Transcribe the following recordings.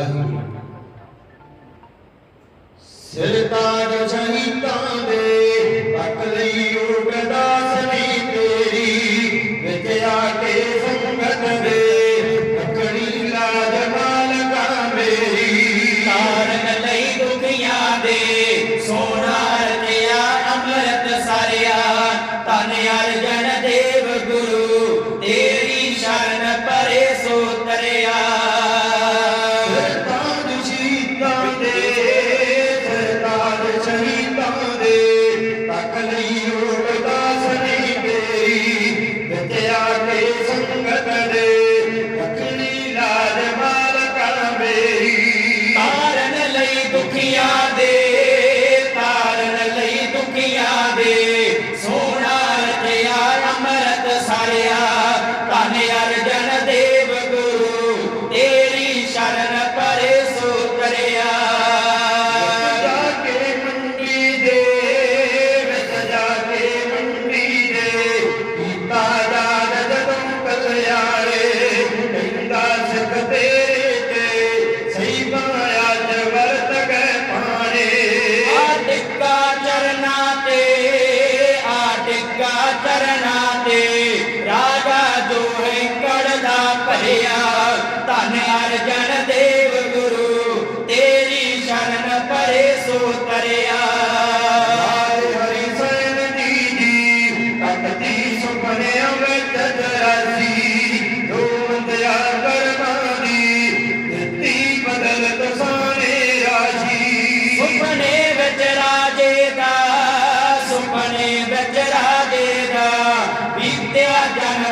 ਵਾਹਿਗੁਰੂ ਸਿਰ ਤਾਜ ਸ਼ਹੀਦਾਂ ਦੇ ਪੱਕ ਲਈ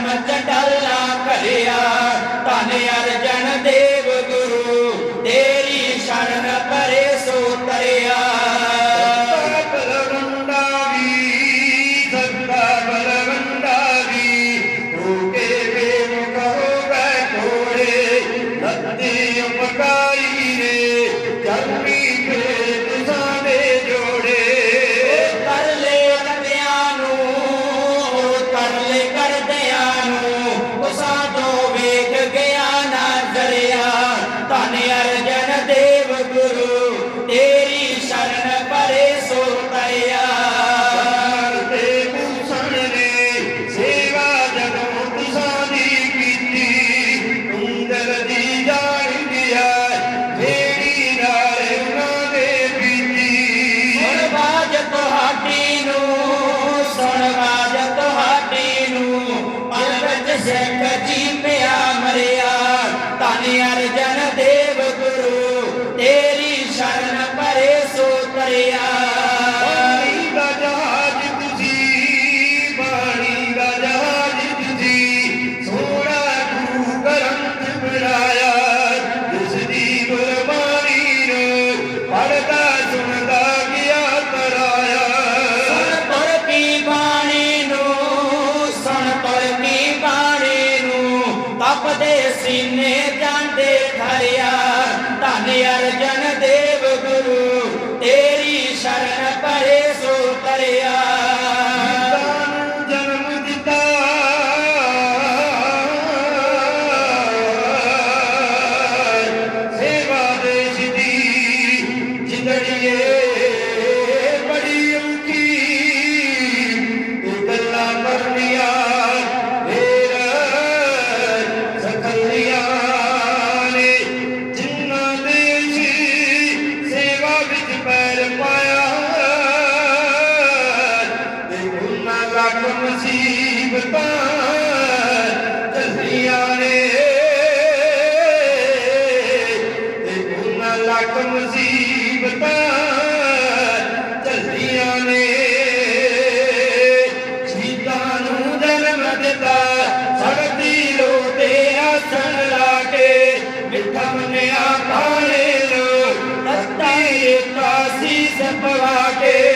மச்சட்டா ਸੈਂਕ ਜੀ ਪਿਆ ਮਰਿਆ ਧਨ ਅਰਜਨ ਦੇਵ ਗੁਰੂ ਤੇਰੀ ਸ਼ਰਨ ਪਰੇ ਸੋ ਤਰਿਆ। সিনে যা ਮੰਨਿਆ ਕਾਲੇ ਲੋ ਰਸਤਾ ਏ ਕਾਸੀ ਸਪਵਾ ਕੇ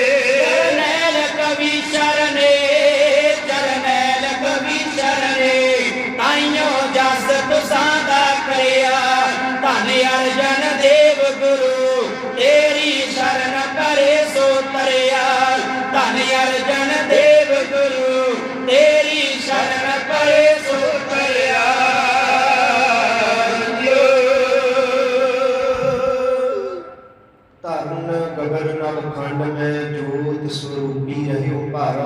ਧਰਨ ਖੰਡ ਮੈਂ ਜੋਤ ਸਰੂਪੀ ਰਹਿਓ ਭਰ